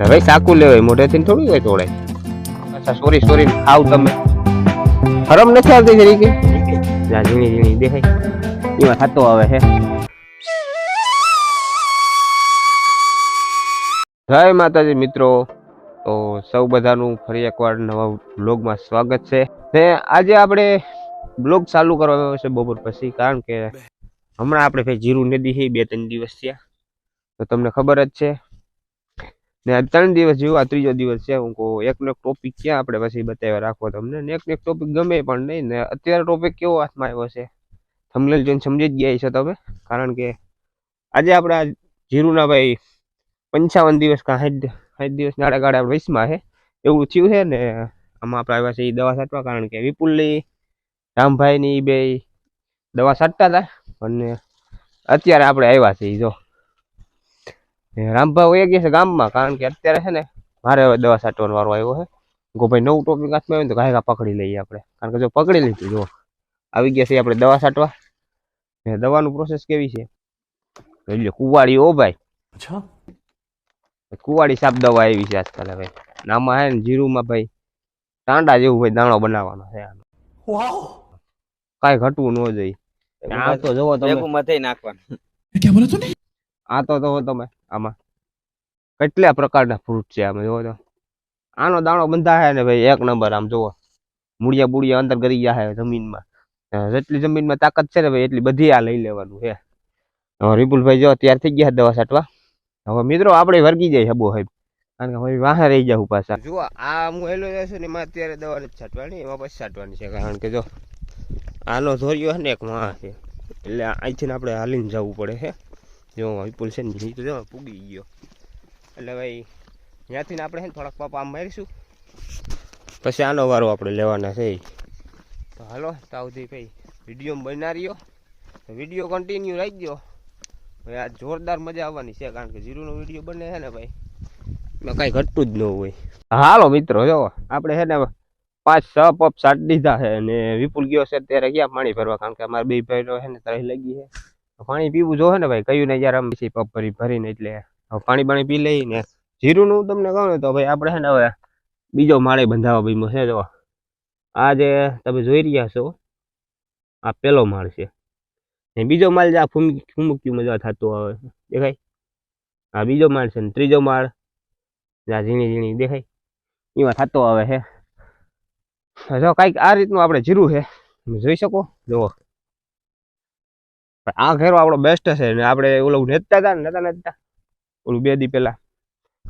હવે સાકુ લેવાય મોઢેથી થોડું હોય તોડે અચ્છા સોરી સોરી ખાવ તમે. હરમ નથી આવતી જરી કે જા. ઝીણી ઝીણી દેખાય. એમાં થતો આવે હે જય માતાજી મિત્રો. તો સૌ બધાનું ફરી એકવાર નવા બ્લોગમાં સ્વાગત છે. ને આજે આપણે બ્લોગ ચાલુ કરવાનો છે બપોર પછી કારણ કે હમણાં આપણે ભાઈ જીરું નદી છે બે ત્રણ દિવસ થયા. તો તમને ખબર જ છે. ને આ ત્રણ દિવસ જેવું આ ત્રીજો દિવસ છે. હું કહું એકનો એક ટોપિક ક્યાં આપણે પછી બતાવ્યા રાખો તમને? ને એકનો એક ટોપિક ગમે પણ નહીં ને અત્યારે ટોપિક કેવો હાથમાં આવ્યો છે? થમલેલ જોઈને સમજી જ ગયા છો તમે? કારણ કે આજે આપણા જીરુના ભાઈ પંચાવન દિવસ કાં સાઠ સાઠ દિવસ નાડા ગાડા વીસમાં છે. એવું થયું છે ને આમાં આપણે આવ્યા છે એ દવા છાંટવા. કારણ કે વિપુલની, રામભાઈની બે દવા છાંટતા હતા. અને અત્યારે આપણે આવ્યા છે એ જો. રામભા વયા ગયા છે ગામમાં કારણ કે અત્યારે છે ને મારે હવે દવા સાટવાનો વારો આવ્યો છે. ગોભાઈ નવું ટોપિક હાથમાં આવ્યું તો ગાયકા પકડી લઈએ આપણે. કારણ કે જો પકડી લીધું જો આવી ગયા છે આપણે દવા સાટવા. ને દવાનું પ્રોસેસ કેવી છે? એટલે કુવાડી ઓ ભાઈ. કુવાડી સાપ દવા આવી છે આજકાલ હવે. નામાં હે ને જીરુમાં ભાઈ ટાંડા જેવું ભાઈ દાણો બનાવવાનો છે કાંઈ ઘટવું ન જોઈએ. આ તો જોવો તો નાખવાનું. આ તો જો તમે, આમાં કેટલા પ્રકારના ફ્રૂટ છે આમાં, જોવો તો. આનો દાણો બંધા છે ને ભાઈ, એક નંબર આમ જોવો. મૂળિયા બુળિયા અંદર કરી ગયા જમીનમાં. જેટલી જમીનમાં તાકાત છે ને ભાઈ, એટલી બધી આ લઈ લેવાનું છે. હવે વિપુલભાઈ જો તૈયાર થઈ ગયા દવા છાંટવા. હવે મિત્રો આપણે વર્ગી જાય હબો સાહેબ. કારણ કે ભાઈ વાહે રહી જાવ પાછા. જુઓ, આ હું હેલો જશે ને, એમાં અત્યારે દવા નથી છાંટવાની, એમાં પછી છાંટવાની છે. કારણ કે જો, આનો ધોર્યો છે ને, એક વાહ છે. એટલે અહીંથી આપણે હાલીને જવું પડે છે. જો વિપુલ છે ને તો જો, પૂગી ગયો. એટલે ભાઈ, ત્યાંથી આપણે છે ને થોડાક પાપા આમ મારીશું. પછી આનો વારો આપણે લેવાના છે. તો હાલો તાવથી ભાઈ વીડિયો બના રહ્યો. વીડિયો કન્ટિન્યુ રાખજો ભાઈ, આ જોરદાર મજા આવવાની છે, કારણ કે જીરુનો વીડિયો બને છે ને ભાઈ, એમાં કાંઈ ઘટતું જ ન હોય. હાલો મિત્રો, જો, આપણે છે ને પાંચ, છ પપ સાટ દીધા છે અને વિપુલ ગયો છે ત્યારે ગયા પાણી ભરવા, કારણ કે અમારે બે ભાઈઓ છે ને તરસ લાગી છે. પાણી પીવું જોવે ને ભાઈ, કયું ને યાર આમ પછી પગ ભરી ભરીને એટલે. પાણી પાણી પી લઈને જીરું નું તમને કહું ને તો ભાઈ આપણે છે ને હવે બીજો માળે બંધાવા ભાઈ છે, જો. આ જે તમે જોઈ રહ્યા છો, આ પેલો માળ છે. ને બીજો માળ જે આ ફૂમ ફૂમક્યું મજા થતો આવે. દેખાય? આ બીજો માળ છે ને ત્રીજો માળ. જ્યાં ઝીણી ઝીણી, દેખાય? એમાં થતો આવે છે. જો કાંઈક આ રીતનું આપણે જીરું છે. તમે જોઈ શકો? જુઓ. આ ઘેરો આપણો બેસ્ટ છે ને આપણે ઓલું નેતા હતા ને, નતા નેતા. ઓલું બે દી પહેલા.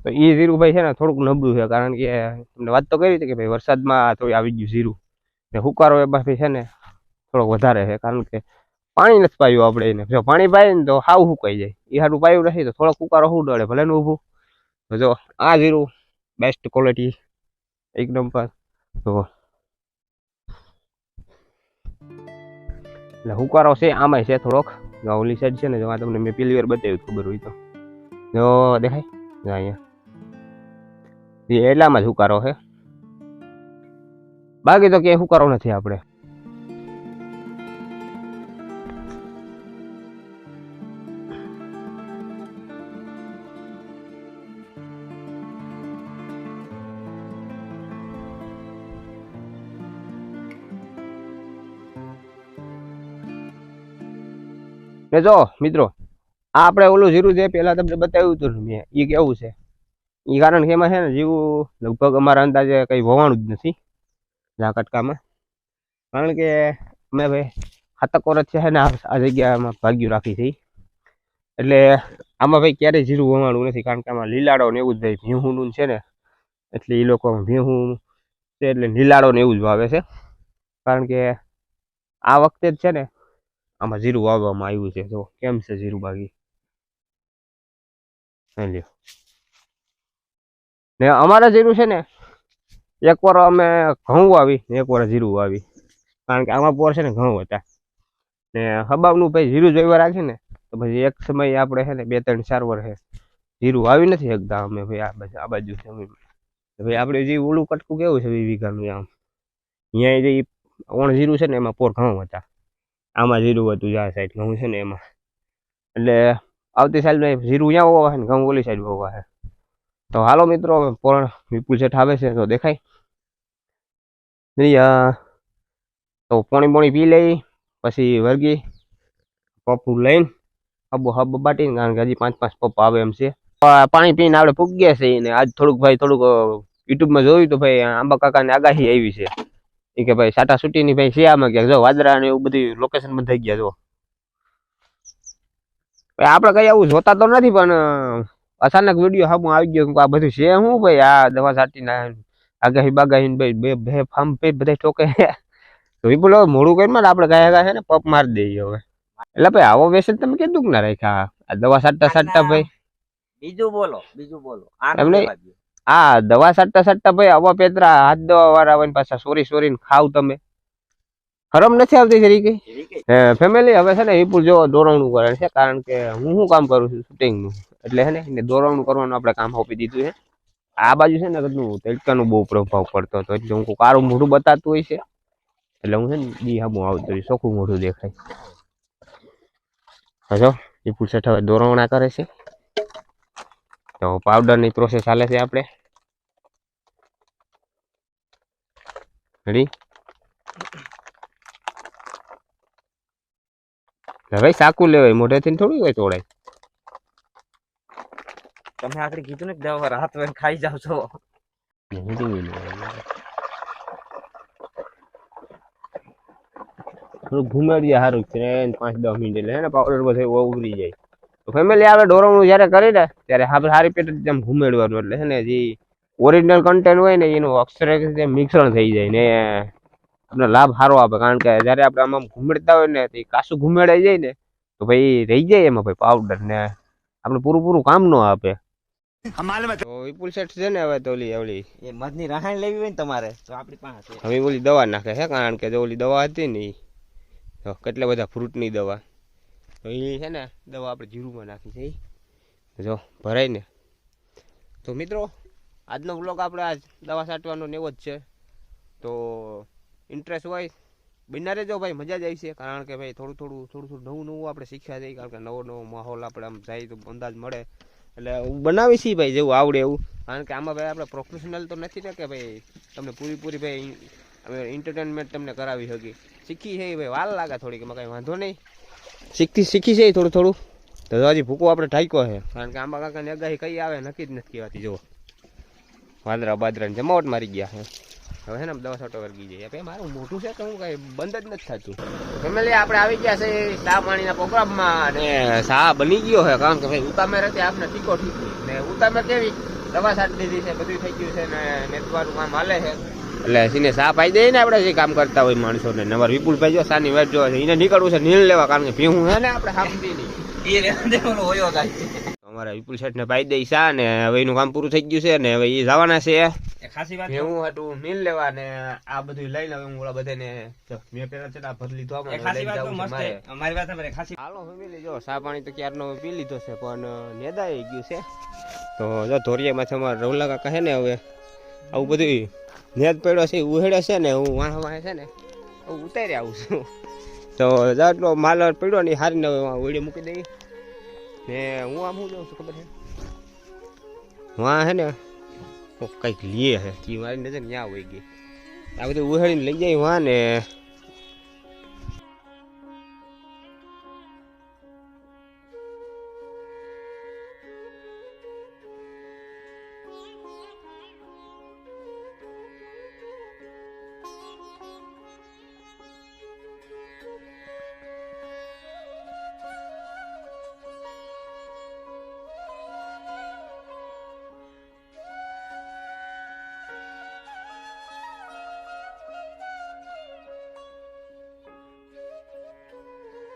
તો એ જીરુભાઈ છે ને થોડુંક નબળું છે, કારણ કે તમને વાત તો કરી હતી કે ભાઈ વરસાદમાં થોડી આવી ગયું જીરું. ને હુકારો એ પાસે છે ને થોડોક વધારે છે, કારણ કે પાણી નથી પાયું આપણે એને. જો પાણી પાય ને તો હાવ હુકાઈ જાય. એ સારું પાયું નથી તો થોડોક હુકારો હું ડળે ભલે ને ઊભું જો, આ જીરું બેસ્ટ ક્વોલિટી એક નંબર તો એટલે હુકારો છે, આમાંય છે થોડોક. જો ઓલી સાઈડ છે ને, જો આ તમને મેં પેલી વાર બતાવ્યું ખબર હોય તો. જો, દેખાય? જો અહીંયા. એટલામાં જ હુકારો છે. બાકી તો ક્યાંય હુકારો નથી આપણે. ને જો, મિત્રો, આ આપણે ઓલું જીરું જે પહેલાં તમને બતાવ્યું હતું મેં એ કેવું છે? એ કારણ કે એમાં છે ને જીવું લગભગ અમારા અંદાજે કંઈ વવાણું જ નથી આ કટકામાં કારણ કે અમે ભાઈ ખાતક વર્ષ છે ને આ જગ્યામાં ભાગ્યું રાખી છે એટલે આમાં ભાઈ ક્યારેય જીરું વવાણું નથી, કારણ કે આમાં લીલાડો ને એવું જ ભાઈ ભીહુંનું છે ને, એટલે એ લોકો ભીહું છે એટલે લીલાડો ને એવું જ વાવે છે. કારણ કે આ વખતે જ છે ને આમાં જીરું વાવવામાં આવ્યું છે. જો, કેમ છે જીરું બાકી? લ્યો. ને અમારે જીરું છે ને એક વાર અમે ઘઉં વાવી એક વાર જીરું વાવી. કારણ કે આમાં પોર છે ને ઘઉં હતા. ને હબાવનું ભાઈ જીરું જોઈવા રાખી ને, તો પછી એક સમય આપણે છે ને બે ત્રણ ચાર વાર છે જીરું વાવી નથી શકતા અમે ભાઈ આ બાજુ આ બાજુ જમીનમાં. ભાઈ આપણે જે ઓલું કટકું કેવું છે વીઘાનું આમ અહીંયા જે ઓણ જીરું છે ને, એમાં પોર ઘઉં હતા. આમાં જીરું હતું આ સાઈડ ઘઉં છે ને એમાં. એટલે આવતી સાઈડ જીરું ક્યાં હોવા છે ને, ઘઉં ઓલી સાઈડ હોવા છે. તો હાલો મિત્રો પણ વિપુલ શેઠ આવે છે, તો દેખાય. તો પોણી પોણી પી લઈ, પછી વર્ગી, પપ્પુ લઈને હબ હબ બાટીને કારણ કે હજી પાંચ પાંચ પપ્પા આવે એમ છે. પાણી પીને આપણે પૂગ્યા છે ને, આજ થોડુંક ભાઈ થોડુંક યુટ્યુબમાં જોયું તો ભાઈ, આંબા કાકાની આગાહી આવી છે. એ કે ભાઈ સાટા સુટીની ભાઈ શિયામાં આમાં જો વાદરા ને એવું બધી લોકેશન બંધાઈ ગયા જો. ભાઈ આપણે કઈ આવું જોતા તો નથી પણ અચાનક વીડિયો હામું આવી ગયો આ બધું છે શું ભાઈ? આ દવા છાંટીને આગાહી બાગાહી ને ભાઈ બે બે ફાર્મ પે બધા ઠોકે. તો વિપુલ હવે મોડું કરીને ને આપણે ગયા ગયા છે ને પપ મારી દઈએ હવે. એટલે ભાઈ આવો વેસન તમે કીધું કે ના રાખ્યા? આ દવા સાટતા સાટતા ભાઈ. બીજું બોલો બીજું બોલો. આને આ દવા છાંટતા સાટતા ભાઈ આવા પેતરા હાથ દવા વાળા આવીને પાછા સોરી સોરી ને ખાવ તમે. ખરમ નથી આવતી ખરી કઈ? ફેમિલી હવે છે ને વિપુલ જો દોરવણું કરે છે કારણ કે હું શું કામ કરું છું શૂટિંગનું એટલે છે ને એને દોરવણું કરવાનું આપણે કામ આપી દીધું છે. આ બાજુ છે ને કદનું તેલકાનું બહુ પ્રભાવ પડતો હતો એટલે હું કારું મોઢું બતાતું હોય છે. એટલે હું છે ને ઈ હામું આવતું ચોખ્ખું મોઢું દેખાય. હજો વિપુલ શેઠ હવે દોરવણા કરે છે. તો પાવડરની પ્રોસેસ ચાલે છે આપણે. રેડી હવે સાકું લેવાય મોઢેથી થોડું હોય તોડાય. તમે આગળ કીધું ને કે દવા રાત વેન ખાઈ જાવ છો. થોડું ઘુમાડીએ સારું છે પાંચ દસ મિનિટ એટલે ને પાવડર બધો ઉભરી જાય. ફેમિલી આપણે ડોરવણું જ્યારે કરી ને ત્યારે આપણે સારી પેટ જેમ ઘુમેડવાનું એટલે છે ને જે ઓરિજિનલ કન્ટેન્ટ હોય ને, એનું અક્ષરે મિશ્રણ થઈ જાય ને આપણે લાભ સારો આપે. કારણ કે જ્યારે આપણે આમ ઘૂમેડતા હોય ને, તો એ કાસું ઘુમેડાઈ જાય ને, તો ભાઈ રહી જાય એમાં ભાઈ પાવડર ને. આપણે પૂરું પૂરું કામ ન આપે. વિપુલ શેઠ છે ને હવે તો ઓલી ઓલી, એ મધની રહાણ લેવી હોય ને તમારે, તો આપણી પાસે. હવે ઓલી દવા નાખે છે, કારણ કે જો ઓલી દવા હતી ને, તો કેટલા બધા ફ્રૂટની દવા. તો એ છે ને, દવા આપણે જીરુંમાં નાખી છે. જો ભરાય ને. તો મિત્રો આજનો વ્લોગ આપણે આજ દવા છાંટવાનો ને એવો જ છે. તો ઇન્ટરેસ્ટ હોય બિનારે રહેજો ભાઈ, મજા જ આવી છે. કારણ કે ભાઈ થોડું થોડું થોડું થોડું નવું નવું આપણે શીખ્યા જઈએ કારણ કે નવો નવો માહોલ આપણે આમ જાય તો અંદાજ મળે. એટલે હું બનાવી છીએ ભાઈ જેવું આવડે એવું. કારણ કે આમાં ભાઈ આપણે પ્રોફેશનલ તો નથી ને કે ભાઈ તમને પૂરી પૂરી ભાઈ અમે એન્ટરટેનમેન્ટ તમને કરાવી શકી શીખી છે ભાઈ વાલ લાગે થોડીક, એમાં કાંઈ વાંધો નહીં. શીખતી શીખી છે થોડું થોડું. તો હજી ભૂકો આપણે ઠાક્યો છે. કારણ કે આંબા કાકાની આગાહી કઈ આવે નક્કી જ નથી કહેવાતી જુઓ. વાદરા બાદરા જમાવટ મારી ગયા છે. હવે છે ને દવા છોટો વર્ગી જાય ભાઈ, મારું મોટું છે કે હું કઈ બંધ જ નથી થતું? ફેમિલી આપણે આવી ગયા છે ચા પાણીના પ્રોગ્રામમાં અને સા બની ગયો છે, કારણ કે ભાઈ ઉતામેર હતી આપણે ટીકો ઠીક. ને ઉતામેર કેવી? દવા છાંટી દીધી છે બધું થઈ ગયું છે ને નેતવાનું કામ હાલે છે. એટલે સીને સા પાઈ દઈએ ને આપણે જે કામ કરતા હોય માણસોને. નવાર વિપુલભાઈ જો સાની વાટ જોવા એને નીકળવું છે, નીલ લેવા, કારણ કે ભીહું હે ને આપણે હાંફતી નહીં એ રહેવા દે હોય છે. અમારા વિપુલ શેઠને પાઈ દઈ સા ને હવે એનું કામ પૂરું થઈ ગયું છે ને હવે એ જવાના છે. એ ખાસી વાત હું હતું નીલ લેવા ને આ બધું લઈને લઉં હું ઓલા બધાને મેં પેલા ચેટા ભરી લીધો આમાં, ખાસી વાત મસ્ત અમારી વાત સાંભળે, ખાસી હાલો ફેમિલી જો સા પાણી તો ક્યારનો પી લીધો છે પણ નેદા આવી ગયું છે. તો જો ધોરિયામાંથી અમારા રવલા કાકા છે ને હવે આવું બધું નેદ પડ્યો છે ઉહેડે છે ને હું વાહ વાહ છે ને ઉતાર્યા ઉતારી આવું છું. તો જાટલો માલ પડ્યો ને હારીને હવે ઓળી મૂકી દઈ ને હું આમ શું જોઉં છું છે? ને, કોક કંઈક લીએ હે કે મારી નજર ત્યાં હોય ગઈ. આ બધું ઉહેડીને લઈ જાય વાં ને.